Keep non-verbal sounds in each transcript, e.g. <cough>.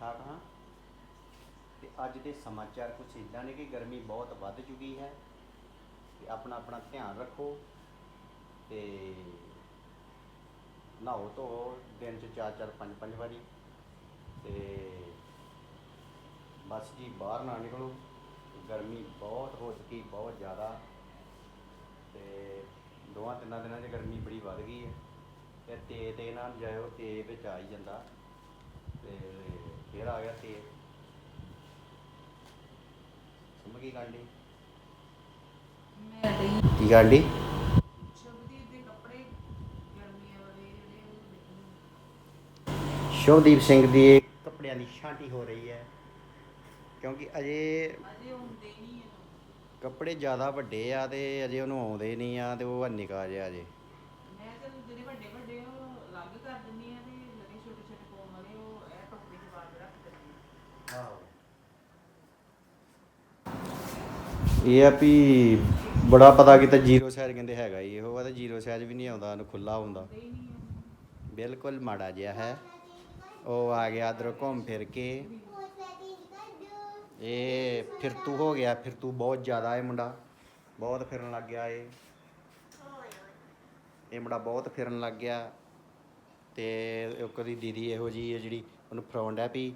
ਠਾਕ ਹਾਂ। ਤੇ ਅੱਜ ਦੇ ਸਮਾਚਾਰ ਕੁਝ ਇਦਾਂ ਨੇ ਕਿ ਗਰਮੀ ਬਹੁਤ ਵੱਧ ਚੁੱਕੀ ਹੈ। ਤੇ ਆਪਣਾ ਆਪਣਾ ਧਿਆਨ ਰੱਖੋ। ਤੇ ਨਹਾਓ ਧੋ ਦਿਨ ਚ ਚਾਰ ਚਾਰ, ਪੰਜ ਪੰਜ ਵਾਰੀ। ਤੇ ਬਸ ਜੀ ਬਾਹਰ ਨਾ ਨਿਕਲੋ। ਗਰਮੀ ਬਹੁਤ ਹੋ ਚੁੱਕੀ, ਬਹੁਤ ਜ਼ਿਆਦਾ। ਤੇ ਦੋਵਾਂ ਤਿੰਨਾਂ ਦਿਨਾਂ 'ਚ ਗਰਮੀ ਬੜੀ ਵੱਧ ਗਈ ਹੈ। ਤੇ ਤੇਜ਼ ਤੇ ਨਾਲ ਜਾਇਓ, ਤੇਜ਼ ਵਿੱਚ ਆ ਹੀ ਜਾਂਦਾ। ਤੇ ਫਿਰ ਆ ਗਿਆ ਤੇ ਸਮਝ ਗਈ ਗਾਂਡੀ? ਮੈਂ ਡਈ ਕੀ ਗਾਂਡੀ? ਸ਼ਬਦੀਪ ਦੇ ਕੱਪੜੇ ਗਰਮੀਆਂ ਵਾਲੇ ਜਿਹੜੇ ਉਹ ਦੇਖਣੇ। ਸ਼ੁਭਦੀਪ ਸਿੰਘ ਦੀ ਕੱਪੜਿਆਂ ਦੀ ਛਾਂਟੀ ਹੋ ਰਹੀ ਹੈ। ਕਿਉਂਕਿ ਅਜੇ ਅਜੇ ਹੁੰਦੇ ਨਹੀਂ ਇਹ ਕੱਪੜੇ ਜ਼ਿਆਦਾ ਵੱਡੇ ਆ ਤੇ ਅਜੇ ਉਹਨੂੰ ਆਉਂਦੇ ਨਹੀਂ ਆ ਤੇ ਉਹ ਨਿਕਾ ਜਿਹਾ ਅਜੇ। ਮੈਂ ਤੇ ਜਿਹੜੇ ਵੱਡੇ ਵੱਡੇ ਉਹ ਅਲੱਗ ਕਰ ਦਿੰਦੀ ਆ ਤੇ ਜਿਹੜੇ ਛੋਟੇ ਛੋਟੇ ਪਾਉਣ ਵਾਲੇ ਉਹ ਇਹ ਟੋਕਰੀ ਚ ਪਾ ਕੇ ਰੱਖ ਦਿੰਦੀ ਆ ਇਹ ਆ ਵੀ ਬੜਾ ਪਤਾ ਕੀਤਾ ਜ਼ੀਰੋ ਸਾਈਜ਼ ਕਹਿੰਦੇ ਹੈਗਾ ਹੀ ਇਹੋ ਆ ਤੇ ਜ਼ੀਰੋ ਸਾਈਜ਼ ਵੀ ਨਹੀਂ ਆਉਂਦਾ ਉਹਨੂੰ ਖੁੱਲਾ ਹੁੰਦਾ। ਬਿਲਕੁਲ ਮਾੜਾ ਜਿਹਾ ਹੈ। ਉਹ ਆ ਗਿਆ ਅਦਰ ਘੁੰਮ ਫਿਰ ਕੇ। ਇਹ ਫਿਰਤੂ ਹੋ ਗਿਆ ਫਿਰਤੂ ਬਹੁਤ ਜ਼ਿਆਦਾ ਇਹ ਮੁੰਡਾ, ਬਹੁਤ ਫਿਰਨ ਲੱਗ ਗਿਆ ਇਹ। ਇਹ ਮੁੰਡਾ ਬਹੁਤ ਫਿਰਨ ਲੱਗ ਗਿਆ। ਤੇ ਇੱਕ ਦੀ ਦੀਦੀ ਇਹੋ ਜੀ ਹੈ ਜਿਹੜੀ ਉਹਨੂੰ ਫਰਾਉਂਦਾ ਹੈ ਵੀ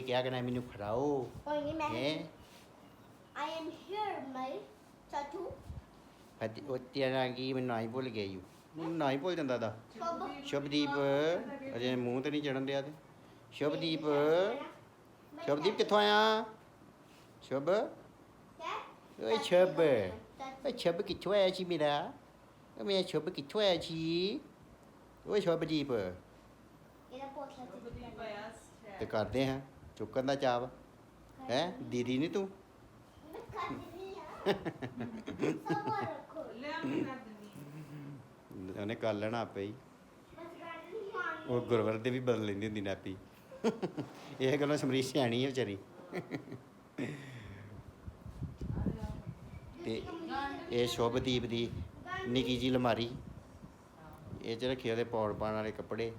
ਕਿਹਾ ਕਰਨਾ ਮੈਨੂੰ ਫੜਾਓ ਕੋਈ ਨਹੀਂ ਮੈਂ ਹੈ? I am here, my tattoo. ਅੱਜ ਉਹ ਤੇਰਾ ਕੀ ਮੈਨੂੰ ਨਾ ਹੀ ਭੁੱਲ ਗਿਆ ਯੂ ਮੈਨੂੰ ਨਾ ਹੀ ਭੁੱਲ ਜਾਂਦਾ ਦਾ ਸ਼ੁਭਦੀਪ ਅਜੇ ਮੂੰਹ ਤੇ ਨਹੀਂ ਚੜਨ ਦਿਆ ਤੇ। ਸ਼ੁਭਦੀਪ ਸ਼ੁਭਦੀਪ ਕਿੱਥੋਂ ਆਇਆ? ਸ਼ੁਭ। ਓਏ ਸ਼ੁਭ। ਓਏ ਸ਼ੁਭ ਕਿੱਥੋਂ ਆਇਆ ਸੀ ਮੇਰਾ? ਓ ਮੇਰਾ ਸ਼ੁਭ ਕਿੱਥੋਂ ਆਇਆ ਸੀ? ਓਏ ਸ਼ੁਭਦੀਪ ਇਹਦਾ ਪੋਸਟਰ ਸ਼ੁਭਦੀਪ ਆਇਆ ਤੇ ਕਰਦੇ ਹਾਂ। ਚੁੱਕਣ ਦਾ ਚਾਵ ਹੈ? ਦੀਦੀ ਨਹੀਂ ਤੂੰ? ਉਹਨੇ ਕਰ ਲੈਣਾ ਆਪੇ ਹੀ। ਉਹ ਗੁਰਵਰ ਦੇ ਵੀ ਬਦਲ ਲੈਂਦੀ ਹੁੰਦੀ ਨਾਪੀ। ਇਹ ਗੱਲੋਂ ਸਮਰੀਸ਼ ਸਿਆਣੀ ਹੈ ਵਿਚਾਰੀ। ਤੇ ਇਹ ਸ਼ੁਭਦੀਪ ਦੀ ਨਿੱਕੀ ਜੀ ਲਮਾਰੀ ਇਹ ਚ ਰੱਖੇ ਉਹਦੇ ਪੌੜ ਪਾਉਣ ਵਾਲੇ ਕੱਪੜੇ।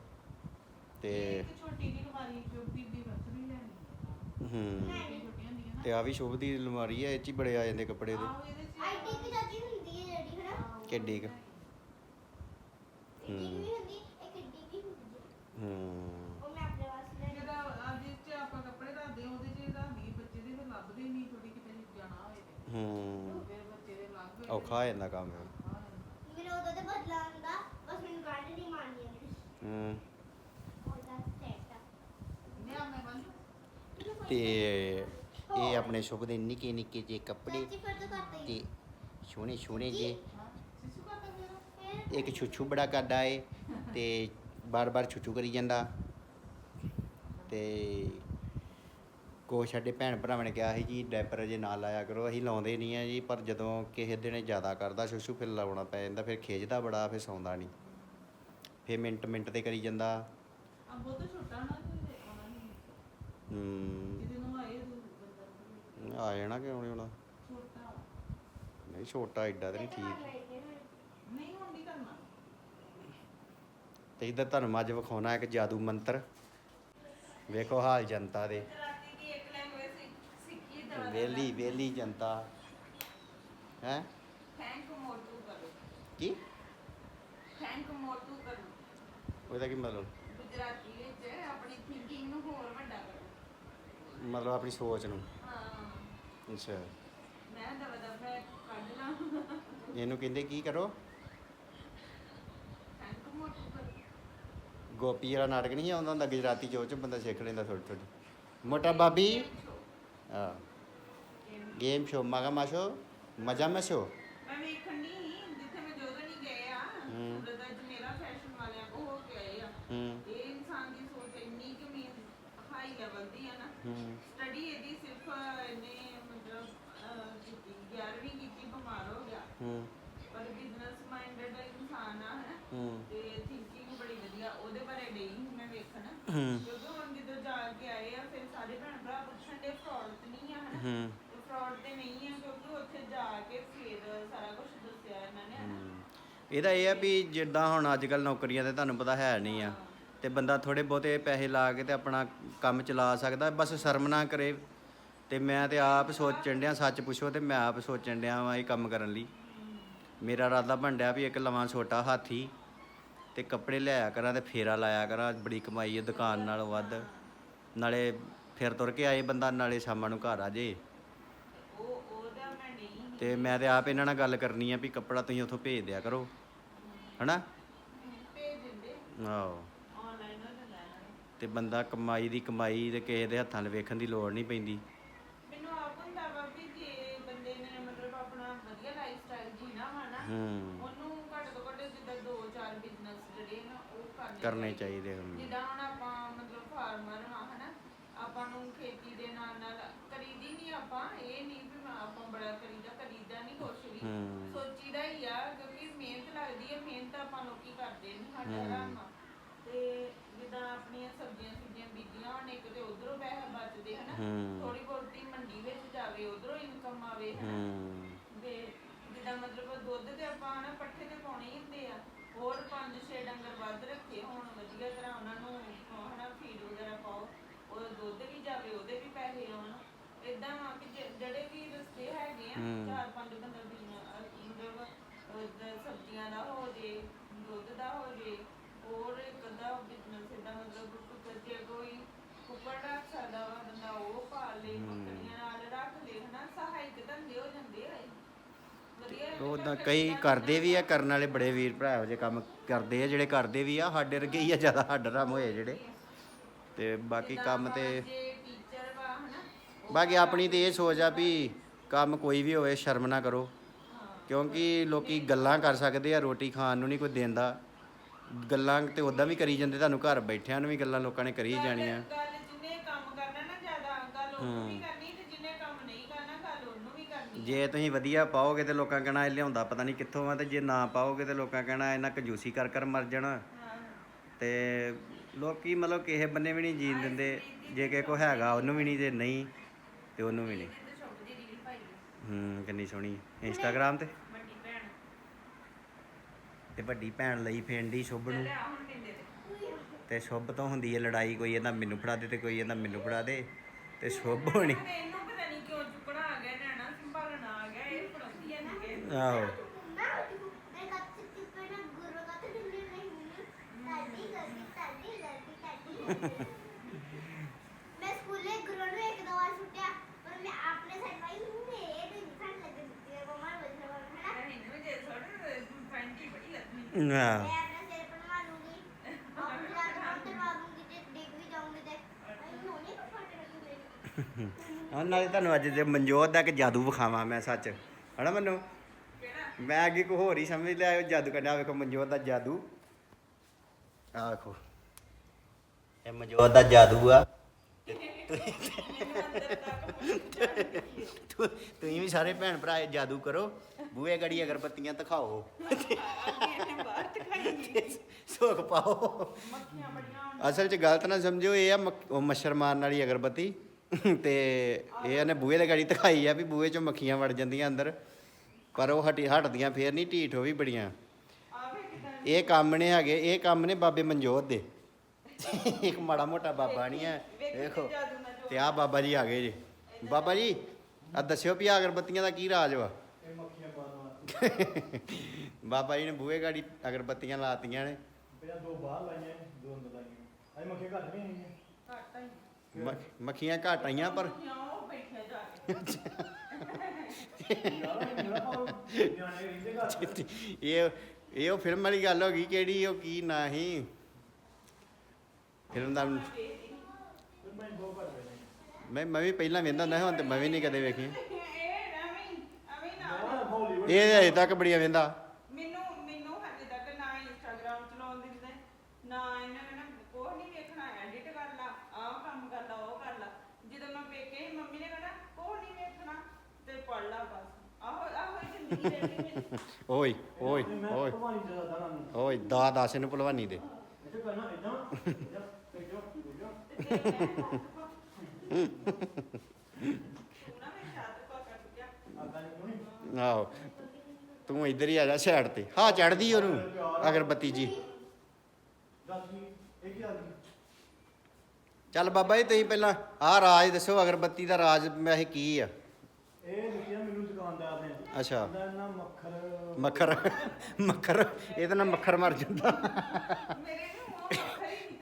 ਤੇ ਛੋਟੀ ਜਿਹੀ ਅਲਮਾਰੀ ਸ਼ੁਭਦੀਪ ਦੀ ਵੱਖਰੀ ਲੈਣੀ ਹੂੰ। ਤੇ ਆ ਵੀ ਸ਼ੁਭ ਦੀ ਅਲਮਾਰੀ ਹੈ ਇਹ ਚ ਹੀ ਬੜੇ ਆ ਜਾਂਦੇ ਕੱਪੜੇ ਚਾਚੀ ਹੁੰਦੀ ਹੈ ਜਿਹੜੀ ਹਨਾ ਕਿੱਡੀ ਕੁ? ਇੱਕ ਵੀ ਹੁੰਦੀ ਇੱਕ ਏਡੀ ਵੀ ਹੁੰਦੀ ਹੈ। ਹੂੰ। ਉਹ ਮੈਂ ਆਪਣੇ ਵਾਸਤੇ ਲੈ ਜਿਹੜਾ ਅੱਜ ਚ ਆਪਾਂ ਕੱਪੜੇ ਰੱਖਦੇ ਆ ਉਹਦੇ ਚ ਰੱਖਦੀ ਬੱਚੇ ਦੇ ਫਿਰ ਲੱਭਦੇ ਨਹੀਂ ਥੋੜੀ ਕਿਤੇ ਜਾਣਾ ਹੋਵੇ ਤੇ ਹੂੰ। ਫਿਰ ਬੱਚੇ ਦੇ ਔਖਾ ਹੋ ਜਾਂਦਾ ਕੰਮ। ਫਿਰ ਮੈਨੂੰ ਉਹਦਾ ਤੇ ਬਦਲਾ ਆਉਂਦਾ ਬਸ ਮੈਨੂੰ ਗਾਂਢ ਨਹੀਂ ਮਾਰਨੀ ਆਉਂਦੀ ਹੂੰ ਉਹਦਾ ਸੈਟ ਆ ਲਿਆ ਮੈਂ ਬੰਦ ਤੇ ਇਹ ਆਪਣੇ ਸ਼ੁਭ ਦੇ ਨਿੱਕੇ ਨਿੱਕੇ ਜੇ ਕੱਪੜੇ ਤੋਂ ਤੇ ਸੋਹਣੇ ਸੋਹਣੇ ਜੇ ਇੱਕ ਛੁੱਛੂ ਬੜਾ ਕਰਦਾ ਏ ਤੇ ਬਾਰ-ਬਾਰ ਛੁੱਛੂ ਕਰੀ ਜਾਂਦਾ। ਤੇ ਕੋ ਸਾਡੇ ਭੈਣ ਭਰਾਵਾਂ ਨੇ ਕਿਹਾ ਸੀ ਜੀ ਡੈਪਰ ਜੇ ਨਾ ਲਾਇਆ ਕਰੋ ਅਸੀਂ ਲਾਉਂਦੇ ਨਹੀਂ ਆ ਜੀ ਪਰ ਜਦੋਂ ਕਿਸੇ ਦਿਨ ਜ਼ਿਆਦਾ ਕਰਦਾ ਛੁੱਛੂ ਫਿਰ ਲਾਉਣਾ ਪੈ ਜਾਂਦਾ ਫਿਰ ਖਿੱਚਦਾ ਬੜਾ ਫਿਰ ਸੌਂਦਾ ਨਹੀਂ। ਫਿਰ ਮਿੰਟ ਮਿੰਟ ਤੇ ਕਰੀ ਜਾਂਦਾ। ਆ ਬਹੁਤ ਛੋਟਾ ਨਾ ਤੇ ਆਉਣਾ ਨਹੀਂ। ਹੂੰ ਜਿਹਦੇ ਨੂੰ ਆਏ ਤੂੰ ਬੰਦਾ ਆ ਜਾਣਾ ਕਿਉਂ ਨਹੀਂ ਹੋਣਾ ਛੋਟਾ। ਨਹੀਂ ਛੋਟਾ ਐਡਾ ਤੇ ਨਹੀਂ ਠੀਕ। ਨਹੀਂ ਹੁਣ ਨਹੀਂ ਕਰਨਾ। ਤੇ ਇਧਰ ਤੁਹਾਨੂੰ ਅੱਜ ਵਿਖਾਉਣਾ ਇੱਕ ਜਾਦੂ ਮੰਤਰ। ਵੇਖੋ ਹਾਲ ਜਨਤਾ ਦੇ। ਰਾਤੀ ਦੀ ਇੱਕ ਲੈਂਗੁਏਜ ਸਿੱਖੀ ਦਵਾ ਵੇਲੀ ਵੇਲੀ ਜਨਤਾ। ਹੈ? ਥੈਂਕ ਮੋਟੂ ਕਰੋ। ਕੀ? ਥੈਂਕ ਮੋਟੂ ਕਰੋ। ਉਹਦਾ ਕੀ ਮਤਲਬ? ਗੁਜਰਾਤੀ ਵਿੱਚ ਆਪਣੀ ਥਿੰਕਿੰਗ ਨੂੰ ਹੋਰ ਵੱਡਾ ਕਰੋ। ਮਤਲਬ ਆਪਣੀ ਸੋਚ ਨੂੰ। ਅੱਛਾ। ਮੈਂ ਦਵਾ ਦਵਾ ਕੱਢ ਲਾਂ। ਇਹਨੂੰ ਕਹਿੰਦੇ ਕੀ ਕਰੋ? ਥੈਂਕ ਮੋਟੂ ਕਰੋ ਗੋਪੀ ਵਾਲਾ ਨਾਟਕ ਨਹੀਂ ਆਉਂਦਾ ਹੁੰਦਾ ਗੁਜਰਾਤੀ ਉਹ ਚ ਬੰਦਾ ਸਿੱਖ ਲੈਂਦਾ ਥੋੜੀ ਥੋੜੀ ਮੋਟਾ ਬਾਬੀ ਹਾਂ। ਗੇਮ ਸ਼ੋ ਮਗਾ ਮਾਸ਼ੋ ਮਜ਼ਾ ਮਸ਼ੋ? ਮੈਂ ਵੇਖਣ ਨਹੀਂ ਜਿੱਥੇ ਮੈਂ ਜਦੋਂ ਨਹੀਂ ਗਏ ਆ ਹੂੰ। ਉਹਦਾ ਮੇਰਾ ਫੈਸ਼ਨ ਵਾਲਿਆਂ ਕੋ ਹੋ ਕੇ ਆਏ ਆ। ਹੂੰ। ਇਹ ਇਨਸਾਨ ਦੀ ਸੋਚ ਇੰਨੀ ਕਿ ਮੀਨ ਹਾਈ ਲੈਵਲ ਦੀ ਆ ਨਾ। ਹੂੰ। ਸਟੱਡੀ ਇਹਦੀ ਸਿਰਫ ਇਹਨੇ ਕੀਤੀ 11ਵੀਂ ਕੀਤੀ ਬਿਮਾਰ ਹੋ। ਗਿਆ ਹੂੰ ਪਰ ਬਿਜ਼ਨਸ ਮਾਈਂਡਡ ਇਨਸਾਨ ਆ ਹੈ। ਹੂੰ। ਤੇ ਥਿੰਕਿੰਗ ਬੜੀ ਵਧੀਆ ਉਹਦੇ ਬਾਰੇ ਡਈ ਸੀ ਮੈਂ ਵੇਖਣ। ਹੂੰ। ਕਿਉਂਕਿ ਹੁਣ ਜਦੋਂ ਜਾ ਕੇ ਆਏ ਆ ਫਿਰ ਸਾਰੇ ਭੈਣ ਭਰਾ ਪੁੱਛਣ ਦੇ ਫਰਾਡ ਤੇ ਨਹੀਂ ਆ ਹਨਾ ਹੂੰ। ਫਰਾਡ ਤੇ ਨਹੀਂ ਆ ਕਿਉਂਕਿ ਉੱਥੇ ਜਾ ਕੇ ਫਿਰ ਸਾਰਾ ਕੁਝ ਦੱਸਿਆ ਇਹਨਾਂ ਨੇ ਹਨਾ ਇਹਦਾ ਇਹ ਆ ਵੀ ਜਿੱਦਾਂ ਹੁਣ ਅੱਜ ਕੱਲ ਨੌਕਰੀਆਂ ਤੇ ਤੁਹਾਨੂੰ ਪਤਾ ਹੈ ਨਹੀਂ ਆ। ਤੇ ਬੰਦਾ ਥੋੜੇ ਬਹੁਤੇ ਪੈਸੇ ਲਾ ਕੇ ਤੇ ਆਪਣਾ ਕੰਮ ਚਲਾ ਸਕਦਾ ਬਸ ਸ਼ਰਮ ਨਾ ਕਰੇ। ਤੇ ਮੈਂ ਤੇ ਆਪ ਸੋਚਣ ਡਿਆ, ਸੱਚ ਪੁੱਛੋ ਤੇ ਮੈਂ ਆਪ ਸੋਚਣ ਡਿਆ ਵਾਂ ਇਹ ਕੰਮ ਕਰਨ ਲਈ। ਮੇਰਾ ਇਰਾਦਾ ਬਣਡਿਆ ਵੀ ਇੱਕ ਲਵਾਂ ਛੋਟਾ ਹਾਥੀ ਤੇ ਕੱਪੜੇ ਲਿਆਇਆ ਕਰਾਂ ਤੇ ਫੇਰਾ ਲਾਇਆ ਕਰਾਂ, ਬੜੀ ਕਮਾਈ ਹੈ ਦੁਕਾਨ ਨਾਲੋਂ ਵੱਧ। ਨਾਲੇ ਫਿਰ ਤੁਰ ਕੇ ਆਏ ਬੰਦਾ, ਨਾਲੇ ਸ਼ਾਮਾਂ ਨੂੰ ਘਰ ਆ ਜੇ। ਉਹ ਮੈਂ ਨਹੀਂ ਤੇ ਮੈਂ ਤੇ ਆਪ ਇਹਨਾਂ ਨਾਲ ਗੱਲ ਕਰਨੀ ਆ ਵੀ ਕੱਪੜਾ ਤੁਸੀਂ ਉੱਥੋਂ ਭੇਜ ਦਿਆ ਕਰੋ, ਹਨਾ? ਭੇਜ ਦਿੰਦੇ ਆਹੋ। ਆਨਲਾਈਨ ਤੇ ਬੰਦਾ ਕਮਾਈ ਦੀ ਕਮਾਈ ਤੇ ਕਿਸੇ ਦੇ ਹੱਥਾਂ 'ਲ ਵੇਖਣ ਦੀ ਲੋੜ ਨਹੀਂ ਪੈਂਦੀ। ਹੂੰ। ਉਹਨੂੰ ਘੱਟ ਤੋਂ ਘੱਟ ਜਿੱਦਾਂ ਦੋ ਚਾਰ ਬਿਜ਼ਨਸ ਜਿਹੜੇ ਨਾ ਉਹ ਕਰਨੇ ਕਰਨੇ ਚਾਹੀਦੇ। ਹਨ ਜਿੱਦਾਂ ਹੁਣ ਆਪਾਂ ਮਤਲਬ ਫਾਰਮਰ ਹਾਂ ਹਨਾ? ਆਪਾਂ ਨੂੰ ਖੇਤੀ ਦੇ ਨਾਲ ਨਾਲ ਕਰੀਦੀ ਨਹੀਂ ਆਪਾਂ ਇਹ ਨਹੀਂ ਵੀ ਮੈਂ ਆਪਾਂ ਬੜਾ ਕਰੀਦਾ ਕਰੀਦਾ ਨਹੀਂ ਕੁਛ ਵੀ। ਹੂੰ। ਸੋਚੀਦਾ ਹੀ ਆ ਕਿਉਂਕਿ ਮਿਹਨਤ ਲੱਗਦੀ ਹੈ ਮਿਹਨਤ ਆਪਾਂ ਲੋਕੀ ਕਰਦੇ ਨਹੀਂ ਸਾਡਾ ਹੂੰ। ਹਰਾਮ ਆ ਤੇ ਜਿੱਦਾਂ ਆਪਣੀਆਂ ਸਬਜ਼ੀਆਂ ਸੁਬਜ਼ੀਆਂ ਬੀਜੀਆਂ ਹੁਣ ਇੱਕ ਤੇ ਉਧਰੋਂ ਪੈਸੇ ਬਚਦੇ ਹਨਾ? ਹੂੰ। ਥੋੜੀ ਬਹੁਤੀ ਮੰਡੀ ਵਿੱਚ ਜਾਵੇ ਉਧਰੋਂ ਇਨਕਮ ਆਵੇ ਹਨਾ? ਹੂੰ। ਤੇ ਜਿੱਦਾਂ ਮਤਲਬ ਦੁੱਧ ਤੇ ਆਪਾਂ ਨਾ ਪੱਠੇ ਤੇ ਪਾਉਣੇ ਹੀ ਹੁੰਦੇ ਆ ਹੋਰ ਪੰਜ ਛੇ ਡੰਗਰ ਵੱਧ ਰੱਖੇ ਹੋਣ ਵਧੀਆ ਤਰ੍ਹਾਂ ਉਹਨਾਂ ਨੂੰ ਹਨਾ ਫੀਡ ਵਗੈਰਾ ਪਾਓ ਉਹ ਦੁੱਧ ਵੀ ਜਾਵੇ ਉਹਦੇ ਵੀ ਪੈਸੇ ਆਉਣ ਇਦਾਂ ਵਾ ਕਿ ਜੇ- ਜਿਹੜੇ ਵੀ ਰਸਤੇ ਹੈਗੇ ਆ। ਚਾਰ ਪੰਜ ਬੰਦਾ ਮਤਲਬ ਅਹ ਸਬਜ਼ੀਆਂ ਦਾ ਹੋ ਜੇ ਦੁੱਧ ਦਾ ਹੋ ਜੇ ਹੋਰ ਇੱਕ ਅੱਧਾ ਬਿਜ਼ਨਸ ਇਦਾਂ ਮਤਲਬ ਕੁੱਕਰ ਜੇ ਕੋਈ ਕੁੱਕੜ ਰੱਖ ਸਕਦਾ ਵਾ ਬੰਦਾ ਉਹ ਪਾਲ ਲੇ ਹੂੰ। ਬੱਕਰੀਆਂ ਨਾਲ ਰੱਖ ਲੇ ਹਨਾ ਸਹਾਇਕ ਧੰਦੇ ਹੋ ਜਾਂਦੇ ਆ ਇਹ। ਵਧੀਆ ਉਹਦਾ ਕਈ ਕਰਦੇ ਵੀ ਆ ਕਰਨ ਵਾਲੇ ਬੜੇ ਵੀਰ ਭਰਾ ਇਹੋ ਜਿਹੇ ਕੰਮ ਕਰਦੇ ਆ ਜਿਹੜੇ ਕਰਦੇ ਵੀ ਆ ਸਾਡੇ ਵਰਗੇ ਹੀ ਆ ਜ਼ਿਆਦਾ ਹੱਡ ਰਾਮ ਹੋਏ ਜਿਹੜੇ। ਤੇ ਬਾਕੀ ਕੰਮ ਤੇ ਜੇ ਟੀਚਰ ਵਾ ਹਨਾ ਉਹ ਬਾਕੀ ਆਪਣੀ ਤੇ ਇਹ ਸੋਚ ਆ ਵੀ ਕੰਮ ਕੋਈ ਵੀ ਹੋਵੇ ਸ਼ਰਮ ਨਾ ਕਰੋ। ਕਿਉਂਕਿ ਲੋਕੀ ਗੱਲਾਂ ਕਰ ਸਕਦੇ ਆ ਰੋਟੀ ਖਾਣ ਨੂੰ ਨਹੀਂ ਕੋਈ ਦਿੰਦਾ। ਗੱਲਾਂ ਤੇ ਉਦਾਂ ਵੀ ਕਰੀ ਜਾਂਦੇ ਤੁਹਾਨੂੰ ਘਰ ਬੈਠਿਆਂ ਨੂੰ ਵੀ ਗੱਲਾਂ ਲੋਕਾਂ ਨੇ ਕਰੀ ਜਾਣੀਆਂ। ਗੱਲ ਜਿਹਨੇ ਕੰਮ ਕਰਨਾ ਨਾ ਜ਼ਿਆਦਾ ਗੱਲ ਉਹਨੂੰ ਵੀ ਕਰਨੀ ਤੇ ਜਿਹਨੇ ਕੰਮ ਨਹੀਂ ਕਰਨਾ ਗੱਲ ਉਹਨੂੰ ਵੀ ਕਰਨੀ ਜੇ ਤੁਸੀਂ ਵਧੀਆ ਪਾਓਗੇ ਤੇ ਲੋਕਾਂ ਕਹਿਣਾ ਇਹ ਲਿਆਉਂਦਾ, ਪਤਾ ਨਹੀਂ ਕਿੱਥੋਂ ਆ ਤੇ ਜੇ ਨਾ ਪਾਓਗੇ ਤੇ ਲੋਕਾਂ ਕਹਿਣਾ ਇਹਨਾਂ ਕੰਜੂਸੀ ਕਰ ਕਰ ਮਰ ਜਾਣਾ। ਹਾਂ ਤੇ ਲੋਕੀ ਮਤਲਬ ਕਿਸੇ ਬੰਨੇ ਵੀ ਨਹੀਂ ਜੀਣ ਦਿੰਦੇ, ਜੇ ਕਿ ਕੋ ਹੈਗਾ ਉਹਨੂੰ ਵੀ ਨਹੀਂ ਜੇ ਨਹੀਂ ਤੇ ਉਹਨੂੰ ਵੀ ਨਹੀਂ। ਹੂੰ, ਕਿੰਨੀ ਸੋਹਣੀ। ਇੰਸਟਾਗ੍ਰਾਮ ਤੇ? ਵੱਡੀ ਭੈਣ ਤੇ ਵੱਡੀ ਭੈਣ ਲਈ ਫੇਂਡੀ ਸ਼ੁਭ ਨੂੰ। ਲੈ ਆ ਤੇ ਸ਼ੁਭ ਤੋਂ ਹੁੰਦੀ ਹੈ ਲੜਾਈ, ਕੋਈ ਇਹਦਾ ਮੈਨੂੰ ਫੜਾ ਦੇ ਤੇ ਕੋਈ ਇਹਦਾ ਮੈਨੂੰ ਫੜਾ ਦੇ। ਤੇ ਸ਼ੁਭ ਹੋਣੀ। ਤਾਡੀ ਮੈਂ ਸਕੂਲੇ ਗੁਰੂ ਨੂੰ ਇੱਕ ਦੋ ਵਾਰ ਸੁੱਟਿਆ ਪਰ ਮੈਂ ਆਪਣੇ ਸਾਈਡ ਵਾਈ ਮੇਰੇ ਤੇ ਨਿਸ਼ਾਨ ਲੱਗ ਦਿੱਤੀ ਉਹ ਮਾਰ ਵਜਣਾ ਹੈ ਨਾ ਇਹਨੂੰ ਜੇ ਛੋੜ ਫੈਂਟੀ ਬੜੀ ਲੱਗਦੀ ਆਹ, ਮੈਂ ਆਪਣਾ ਸਿਰ ਬਣਵਾ ਲੂੰਗੀ। ਆਪਣੀ ਲੱਤ ਬਾਂਹ ਕਰਵਾ ਦੂੰਗੀ ਤੇ ਡਿੱਗ ਵੀ ਜਾਊਂਗੀ ਤੇ। ਨਹੀਂ ਹੋਣੀ ਪਰ ਫਟ ਲੱਗੂਗੀ ਹਾਂ ਨਾਲੇ ਤੁਹਾਨੂੰ ਅੱਜ ਦੇ ਮਨਜੋਤ ਦਾ ਇੱਕ ਜਾਦੂ ਵਿਖਾਵਾਂ ਮੈਂ ਸੱਚ। ਹਨਾ ਮੈਨੂੰ? ਮੈਂ ਅੱਗੇ ਕੋ ਹੋਰ ਹੀ ਸਮਝ ਲਿਆ ਉਹ ਜਾਦੂ ਕੱਢਿਆ ਵੇਖੋ ਮਨਜੋਤ ਦਾ ਜਾਦੂ। ਆ ਵੇਖੋ। ਇਹ ਮਨਜੋਤ ਦਾ ਜਾਦੂ ਆ। ਤੁਸੀਂ ਵੀ ਸਾਰੇ ਭੈਣ ਭਰਾ ਇਹ ਜਾਦੂ ਕਰੋ। ਬੂਹੇ ਗੜੀ ਅਗਰਬੱਤੀਆਂ ਦਿਖਾਓ। ਸੋਖ ਪਾਓ। ਅਸਲ 'ਚ ਗਲਤ ਨਾ ਸਮਝਿਓ ਇਹ ਆ ਮੱਖ- ਉਹ ਮੱਛਰ ਮਾਰਨ ਵਾਲੀ ਅਗਰਬੱਤੀ। ਤੇ ਇਹ ਇਹਨੇ ਬੂਹੇ ਦੇ ਗਾੜੀ ਦਿਖਾਈ ਆ ਵੀ ਬੂਹੇ 'ਚੋਂ ਮੱਖੀਆਂ ਵੜ ਜਾਂਦੀਆਂ ਅੰਦਰ। ਪਰ ਉਹ ਹਟੀ ਹਟਦੀਆਂ ਫੇਰ ਨਹੀਂ ਢੀਠ ਹੋ ਵੀ ਬੜੀਆਂ। ਇਹ ਕੰਮ ਨੇ ਹੈਗੇ ਇਹ ਕੰਮ ਨੇ ਬਾਬੇ ਮਨਜੋਤ ਦੇ। ਇੱਕ ਮਾੜਾ ਮੋਟਾ ਬਾਬਾ ਨਹੀਂ ਹੈ ਵੇਖੋ। ਤੇ ਆ ਬਾਬਾ ਜੀ ਆ ਗਏ ਜੀ। ਬਾਬਾ ਜੀ ਆ ਦੱਸਿਓ ਵੀ ਅਗਰਬੱਤੀਆਂ ਦਾ ਕੀ ਰਾਜ ਵਾ? ਬਾਬਾ ਜੀ ਨੇ ਬੂਹੇ ਗਾੜੀ ਅਗਰਬੱਤੀਆਂ ਲਾਤੀਆਂ ਨੇ। ਪਹਿਲਾਂ ਦੋ ਬਾਹਰ ਲਾਈਆਂ ਦੋ ਅੰਦਰ ਲਾਈਆਂ। ਅੱਜ ਮੱਖੀਆਂ ਘੱਟ ਵੀ ਆਈਆਂ। ਘੱਟ ਮੱਖੀਆਂ ਆਈਆਂ ਪਰ ਕਿਉਂ ਬੈਠਿਆ ਜਾ ਕੇ। <laughs> ਇਹ ਇਹ ਉਹ ਫਿਲਮ ਵਾਲੀ ਗੱਲ ਹੋ ਗਈ ਕਿਹੜੀ ਉਹ ਕੀ ਨਾ ਹੀ ਫਿਲਮ ਦਾ ਮੈਂ ਮੈਂ ਵੀ ਪਹਿਲਾਂ ਵੇਖਦਾ ਹੁੰਦਾ ਸੀ ਹੁਣ ਤੇ ਮੈਂ ਵੀ ਨਹੀਂ ਕਦੇ ਵੇਖੀ। ਇਹ ਅਜੇ ਤੱਕ ਬੜੀਆਂ ਵੇਂਦਾ ਮੈਨੂੰ ਮੈਨੂੰ ਹਜੇ ਤੱਕ ਨਾ ਇੰਸਟਾਗ੍ਰਾਮ ਚਲਾਉਣ ਦਿੰਦੇ ਨਾ ਇਹਨਾਂ ਨੇ ਨਾ ਕੋਹ ਨਹੀਂ ਵੇਖਣਾ ਐਡਿਟ ਕਰ ਲਾ ਆਹ ਕੰਮ ਕਰ ਲਾ ਉਹ ਕਰ ਲਾ ਜਦੋਂ ਮੈਂ ਵੇਖੇ ਸੀ ਮੰਮੀ ਨੇ ਕਹਿਣਾ ਕੋਹ ਨਹੀਂ ਵੇਖਣਾ ਤੇ ਪੜ ਲਾ ਬਸ। ਆਹੋ ਆਹੋ ਹੀ ਜ਼ਿੰਦਗੀ ਰਹਿਣੀ ਮੇਰੀ <laughs> ਓਏ ਓਏ ਮੈਂ ਓਏ। ਭਵਾਨੀ ਦਾ ਦਾਦਾ ਨੂੰ ਓਏ ਦਾ ਦੱਸ ਇਹਨੂੰ ਭਲਵਾਨੀ ਦੇ। ਇੱਥੇ ਕਰਨਾ ਇਦਾਂ। ਇਦਾਂ ਇਦਾਂ ਇਦਾਂ ਤੇ ਜੇ ਮੈਂ ਤੂੰ ਨਾ ਆਦਾ ਆਹੋ ਤੂੰ ਇੱਧਰ ਹੀ ਆ ਜਾ ਸਾਈਡ ਤੇ। ਹਾਂ ਚੜਦੀ ਉਹਨੂੰ ਅਗਰਬੱਤੀ ਜੀ। ਦੱਸ ਕੀ ਇਹ ਕੀ ਆ ਚੱਲ ਬਾਬਾ ਜੀ ਤੁਸੀਂ ਪਹਿਲਾਂ ਆਹ ਰਾਜ ਦੱਸੋ ਅਗਰਬੱਤੀ ਦਾ ਰਾਜ ਵੈਸੇ ਕੀ ਆ? ਇਹ ਦਿੱਤੀਆਂ ਮੈਨੂੰ ਦੁਕਾਨਦਾਰ ਨੇ। ਅੱਛਾ। ਮੱਖਰ। ਮੱਖਰ। ਮੱਖਰ। ਇਹਦੇ ਨਾਲ ਮੱਖਰ ਮਰ ਜਾਂਦਾ। ਮੇਰੇ ਨੂੰ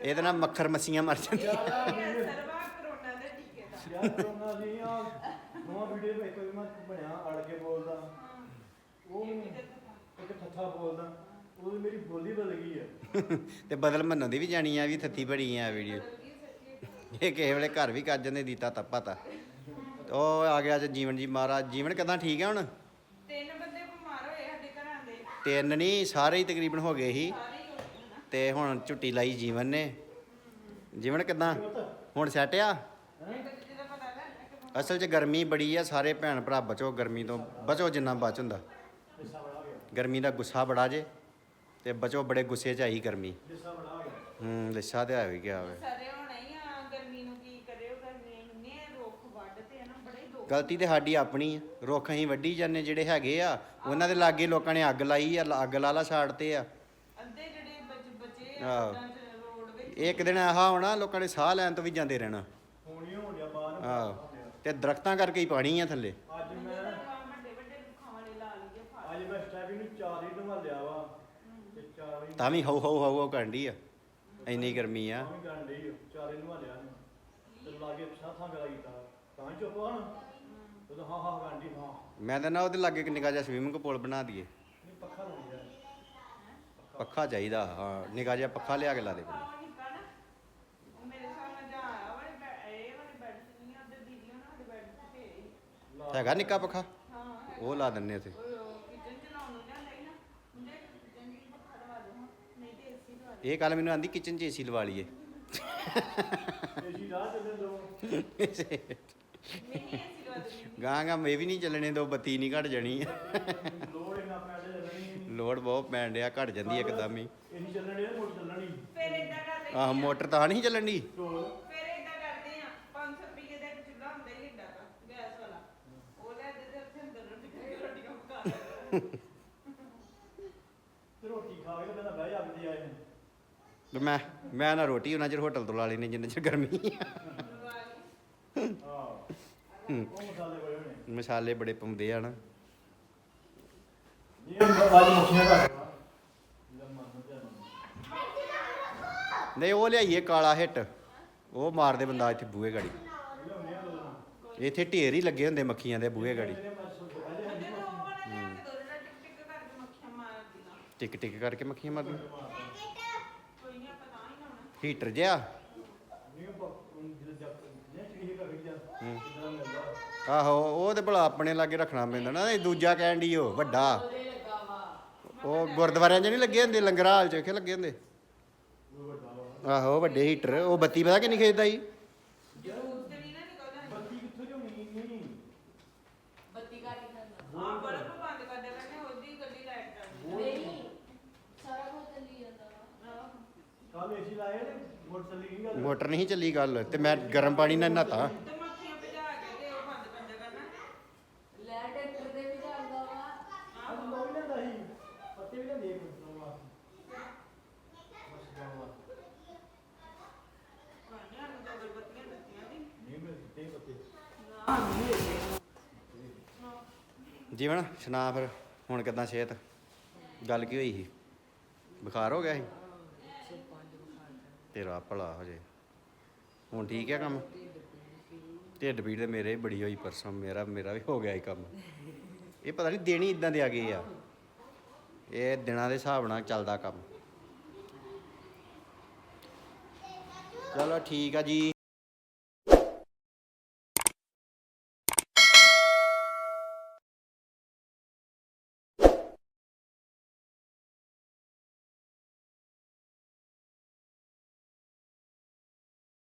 ਇਹਦੇ ਨਾਲ ਮੱਖਰ ਮੱਸੀਆਂ ਮਰ ਜਾਂਦੀਆਂ। ਸਰਵਾ ਕਰੋਨਾ ਦੇ ਟੀਕੇ ਦਾ ਯਾਰ ਕਰੋਨਾ ਸੀ ਆ ਨਵਾਂ ਵੀਡੀਓ ਵਿੱਚ ਕੋਈ ਮੈਂ ਬਣਿਆ ਅੜ ਕੇ ਬੋਲਦਾ। ਉਹ ਇੱਕ ਠੱਠਾ ਬੋਲਦਾ। ਉਹ ਮੇਰੀ ਬੋਲੀ ਬਦਲ ਗਈ ਹੈ ਤੇ ਬਦਲ ਮੰਨਣ ਦੀ ਵੀ ਜਾਣੀ ਆ ਵੀ ਥੱਤੀ ਬੜੀ ਆ ਵੀਡੀਓ ਇਹ ਕਿਸੇ ਵੇਲੇ ਘਰ ਵੀ ਕਰ ਜਾਂਦੇ ਦੀਤਾ ਤੱਪਾ ਤਾ। ਉਹ ਆ ਗਿਆ ਅੱਜ ਜੀਵਨ ਜੀ ਮਹਾਰਾਜ। ਜੀਵਨ ਕਿਦਾਂ ਠੀਕ ਆ ਹੁਣ? ਤਿੰਨ ਬੰਦੇ ਬਿਮਾਰ ਹੋਏ ਸਾਡੇ ਘਰਾਂ ਦੇ। ਤਿੰਨ ਨਹੀਂ ਸਾਰੇ ਹੀ ਤਕਰੀਬਨ ਹੋ ਗਏ ਸੀ। ਸਾਰੇ ਹੀ ਹੋ ਗਏ ਨਾ। ਤੇ ਹੁਣ ਝੁੱਟੀ ਲਾਈ ਜੀਵਨ ਨੇ। ਜੀਵਨ ਕਿਦਾਂ? ਹੁਣ ਸੈਟ ਆ? ਇੱਕ ਦੂਜੇ ਦਾ ਪਤਾ ਲੱਗ ਕਿ ਅਸਲ 'ਚ ਗਰਮੀ ਬੜੀ ਆ ਸਾਰੇ ਭੈਣ ਭਰਾ ਬਚੋ ਗਰਮੀ ਤੋਂ ਬਚੋ ਜਿੰਨਾ ਬਚ ਹੁੰਦਾ। ਗਰਮੀ ਦਾ ਗੁੱਸਾ ਬੜਾ ਜੇ ਤੇ ਬਚੋ ਬੜੇ ਗੁੱਸੇ 'ਚ ਆਈ ਗਰਮੀ। ਲਿੱਸਾ ਬੜਾ ਗਿਆ। ਹੂੰ ਲਿੱਸਾ ਤੇ ਆ ਵੀ ਗਿਆ ਵੇ ਸਾਰੇ ਹੁਣ ਹੀ ਆ ਗਰਮੀ ਨੂੰ ਕੀ ਕਰਿਓ ਗਰਮੀ ਇੰਨੇ ਰੁੱਖ ਵੱਢਦੇ ਆ ਨਾ ਬੜੇ ਹੀ ਦੁੱਖ ਗਲਤੀ ਤੇ ਸਾਡੀ ਆਪਣੀ ਆ। ਰੁੱਖ ਅਸੀਂ ਵੱਢੀ ਜਾਂਦੇ ਜਿਹੜੇ ਹੈਗੇ ਆ ਉਹਨਾਂ ਦੇ ਲਾਗੇ ਲੋਕਾਂ ਨੇ ਅੱਗ ਲਾਈ ਆ ਅੱਗ ਲਾ ਲਾ ਛਾੜਤੇ ਆ। ਅੱਧੇ ਜਿਹੜੇ ਬਚ ਬਚੇ ਆ ਆਹੋ। ਪਿੰਡਾਂ 'ਚ ਰੋਡ ਵਿੱਚ। ਇੱਕ ਦਿਨ ਆਹ ਹੋਣਾ ਲੋਕਾਂ ਨੇ ਸਾਹ ਲੈਣ ਤੋਂ ਵੀ ਜਾਂਦੇ ਰਹਿਣਾ। ਹੁਣ ਹੀ ਹੋਣ ਡਿਆ ਬਾਹਰ ਆਹੋ। ਤੇ ਦਰਖਤਾਂ ਕਰਕੇ ਹੀ ਪਾਣੀ ਆ ਥੱਲੇ। ਅੱਜ ਮੈਂ ਵੱਡੇ ਵੱਡੇ ਰੁੱਖਾਂ ਵਾਲੇ ਲਾ ਲਈਏ ਫਲ ਅੱਜ ਮੈਂ ਸਟੈਪਿੰਗ ਨੂੰ ਚਾਰ ਹੀ ਢਵਾਲਿਆ ਵਾ। ਤੇ ਚਾਰ ਤਾਂ ਵੀ ਹਉ ਹਉ ਹਉ ਹਉ ਕਰਨ ਡਈ ਆ। ਇੰਨੀ ਗਰਮੀ ਆ। ਮੈਂ ਵੀ ਕਰਨ ਚਾਰ ਹੀ ਢਵਾਲਿਆ ਨੇ ਤੇ ਲਾਗੇ ਸਾਥਾਂ ਕੀਤਾ ਤਾਂ ਹੀ ਚੁੱਪ ਹਣ। ਹਾਂ ਹਾਂ ਹਾਂ ਮੈਂ ਤਾਂ ਨਾ ਉਹਦੇ ਲਾਗੇ ਇੱਕ ਨਿੱਕਾ ਜਿਹਾ ਸਵਿਮਿੰਗ ਪੂਲ ਬਣਾ ਦਈਏ। ਨਹੀਂ ਪੱਖਾ ਚਾਹੀਦਾ। ਹਾਂ ਨਿੱਕਾ ਜਿਹਾ ਪੱਖਾ ਲਿਆ ਕੇ ਲਾ ਦੇ ਹੈਗਾ ਨਿੱਕਾ ਪੱਖਾ? ਹਾਂ ਉਹ ਲਾ ਦਿੰਨੇ ਉੱਥੇ। ਕਿਚਨ 'ਚ ਲਾਉਣ ਨੂੰ ਲਿਆਂਦਾ ਹੀ ਨਾ ਮੁੰਡੇ ਕਿਚਨ 'ਚ ਪੱਖਾ ਲਵਾ ਦੋ ਹਾਂ ਨਹੀਂ ਤੇ ਏਸੀ ਲਵਾ ਦੇ ਇਹ ਕੱਲ ਮੈਨੂੰ ਆਂਦੀ ਕਿਚਨ 'ਚ ਏਸੀ ਲਵਾ ਲਈਏ। ਏਸੀ ਰਾਹ ਚੱਲੇ ਦੋ। ਲਵਾ ਦੇ ਗਾਂ ਗਾਂ ਇਹ ਵੀ ਨਹੀਂ ਚੱਲਣੇ ਦੋ ਬੱਤੀ ਨਹੀਂ ਘਟ ਜਾਣੀ। ਲੋੜ ਇਹਨਾਂ ਪੈਸੇ ਲੱਗਣੀ ਲੋਡ ਬਹੁਤ ਪੈਣ ਡਿਆ ਘਟ ਜਾਂਦੀ ਇੱਕਦਮ ਹੀ। ਚੱਲਣ ਮੋਟਰ ਚੱਲਣੀ। ਫਿਰ ਇਦਾਂ ਕਰਦੇ ਆਹ ਮੋਟਰ ਤਾਂ ਨਹੀਂ ਚੱਲਣ ਫਿਰ ਇਦਾਂ ਕਰਦੇ ਆ 500 ਰੁਪਏ ਦਾ ਇੱਕ ਚੁੱਲ੍ਹਾ ਹੁੰਦਾ ਹੀ ਏਡਾ ਦਾ ਗੈਸ ਵਾਲਾ। ਉਹ ਲੈ ਦੇ ਤੇ ਉੱਥੇ ਅੰਦਰ ਰੋਟੀ ਰੋਟੀਆਂ ਪਕਾ ਦੇ ਤੇ ਰੋਟੀ ਖਾ ਕੇ ਤੇ ਕਹਿੰਦਾ ਬਹਿ ਜਾ ਕਿਤੇ ਆਏ ਨੇ। ਤੇ ਮੈਂ ਮੈਂ ਨਾ ਰੋਟੀ ਉਹਨਾਂ ਚਿਰ ਹੋਟਲ ਤੋਂ ਲਾ ਲੈਣੀ ਜਿੰਨੇ ਚਿਰ ਗਰਮੀ ਆ। ਹਾਂ। ਮਸਾਲੇ ਬੜੇ ਹੋਣੇ ਪਾਉਂਦੇ ਆ ਨਾ। ਨਹੀਂ, ਉਹ ਲਿਆਈਏ ਕਾਲਾ ਹਿੱਟ। ਉਹ ਮਾਰਦੇ ਬੰਦਾ ਇੱਥੇ ਬੂਹੇ ਗਾੜੀ। ਇੱਥੇ ਢੇਰ ਹੀ ਲੱਗੇ ਹੁੰਦੇ ਮੱਖੀਆਂ ਦੇ ਬੂਹੇ ਗਾੜੀ। ਜਿਹੜੇ ਮੈਂ ਟਿਕ ਟਿਕ ਕਰਕੇ ਮੱਖੀਆਂ ਮਾਰਦੀਆਂ ਹੀਟਰ ਜਿਹਾ ਨਹੀਂ ਉਹ ਜਿਹੜੇ ਜੱਪ ਨੇ ਚੀੜੀ ਕਾ ਖਿੱਚਿਆ ਹੂੰ। ਆਹੋ ਉਹ ਤੇ ਭਲਾ ਆਪਣੇ ਲਾਗੇ ਰੱਖਣਾ ਪੈਂਦਾ ਨਾ ਇਹ ਦੂਜਾ ਕਹਿਣ ਦੀ ਉਹ ਵੱਡਾ। ਉਹ ਗੁਰਦੁਆਰਿਆਂ 'ਚ ਨਹੀਂ ਲੱਗੇ ਹੁੰਦੇ ਲੰਗਰਾਂ ਹਾਲ 'ਚ ਕਿ ਲੱਗੇ ਹੁੰਦੇ? ਆਹੋ ਵੱਡੇ ਹੀਟਰ ਉਹ ਬੱਤੀ ਪਤਾ ਕਿੰਨੀ ਖੇਚਦਾ ਜੀ ਜਰੂਰ ਤੇ ਨਹੀਂ ਨਾ ਨਿਕਲਦਾ ਬੱਤੀ ਕਿੱਥੋਂ ਲਿਆਉਣੀ ਨਹੀਂ ਬੱਤੀ ਘੱਟ ਹੀ। ਖਾਂਦਾ ਆ ਬਲਬ ਬੰਦ ਕਰ ਦੇ ਕਹਿੰਦੇ ਉਹਦੀ ਗੱਡੀ ਲਾਈਟ ਕਰ ਨਹੀਂ ਸਾਰਾ ਕੁਝ ਚੱਲੀ ਜਾਂਦਾ। ਵਾ ਕੱਲ ਏਸੀ ਲਾਏ ਨੇ ਮੋਟਰ ਚੱਲੀ ਨਹੀਂ ਗੱਲ ਮੋਟਰ ਨਹੀਂ ਚੱਲੀ ਗੱਲ ਤੇ ਮੈਂ ਗਰਮ ਪਾਣੀ ਨਾਲ ਨਹਾਤਾ ਤੇ ਮੱਖੀਆਂ ਭਜਾ ਕੇ ਤੇ ਉਹ ਬੰਦ ਕਰ ਦੇ ਕਰਨਾ ਲੈ ਟਰੈਕਟਰ ਦੇ ਵੀ ਜਾਂਦਾ ਵਾ ਅੱਜ ਲੋਕ ਵੀ ਲੈਂਦਾ ਸੀ ਪੱਤੇ ਵੀ ਲੈਂਦੇ ਇੱਕ ਦੋ ਵਾਸਤੇ ਬਸ ਜਾਣ ਵਾਸਤੇ ਕਹਿੰਦੇ ਹਨ ਤੇ ਅਗਰਬੱਤੀਆਂ ਦਿੱਤੀਆਂ ਨਹੀਂ ਨਹੀਂ ਮਿਲਦੇ ਤੇ ਪੱਤੇ ਨਾ ਨਹੀਂ ਮਿਲਦੇ ਜੀਵਨ ਸੁਣਾ ਫਿਰ ਹੁਣ ਕਿਦਾਂ ਸਿਹਤ? ਗੱਲ ਕੀ ਹੋਈ ਸੀ? ਬੁਖਾਰ ਹੋ ਗਿਆ ਸੀ? ਤੇਰਾ ਭਲਾ ਹੋ ਜੇ। ਹੁਣ ਠੀਕ ਹੈ ਕੰਮ? ਢਿੱਡ ਪੀੜ ਤੇ ਮੇਰੇ ਵੀ ਬੜੀ ਹੋਈ ਪਰਸੋਂ, ਮੇਰਾ ਮੇਰਾ ਵੀ ਹੋ ਗਿਆ ਇਹ ਕੰਮ। ਇਹ ਪਤਾ ਨਹੀਂ ਦੇਣੀ ਇਦਾਂ ਦੇ ਆ ਗਏ ਆ। ਇਹ ਦਿਨਾਂ ਦੇ ਹਿਸਾਬ ਨਾਲ ਚੱਲਦਾ ਕੰਮ। ਚਲੋ ਠੀਕ ਆ ਜੀ।